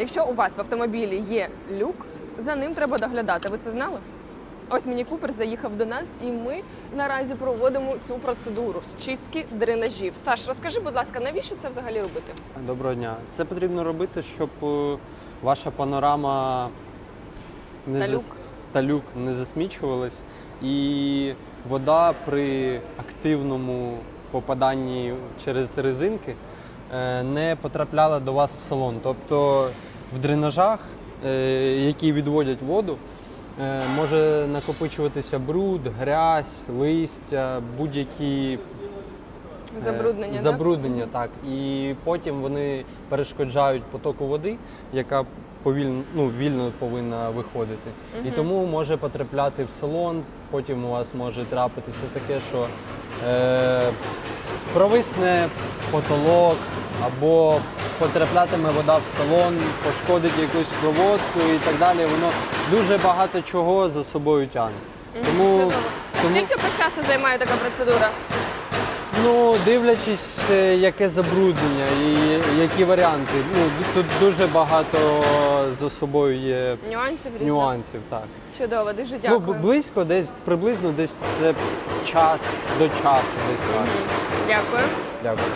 Якщо у вас в автомобілі є люк, за ним треба доглядати. Ви це знали? Ось Міні Купер заїхав до нас, і ми наразі проводимо цю процедуру з чистки дренажів. Саш, розкажи, будь ласка, навіщо це взагалі робити? Доброго дня. Це потрібно робити, щоб е, ваша панорама не Та зас- та люк не засмічувалась, і вода при активному попаданні через резинки не потрапляла до вас в салон. Тобто в дренажах, е, які відводять воду, е, може накопичуватися бруд, грязь, листя, будь-які Е, Забруднення. так? Так. І потім вони перешкоджають потоку води, яка повільно, ну, вільно повинна виходити. І тому може потрапляти в салон, потім у вас може трапитися таке, що е, провисне потолок або потрапляти вода в салон, пошкодить якусь проводку і так далі. Воно дуже багато чого за собою тягне. Тому, Чудово. тому Скільки по часу займає така процедура? Ну, дивлячись, е, яке забруднення і які варіанти. Ну, тут дуже багато за собою є Нюансів різних? нюансів. Так. Чудово, дуже Ну, дякую. б- близько, десь приблизно десь це час до часу. Десь так. Дякую. Дякую.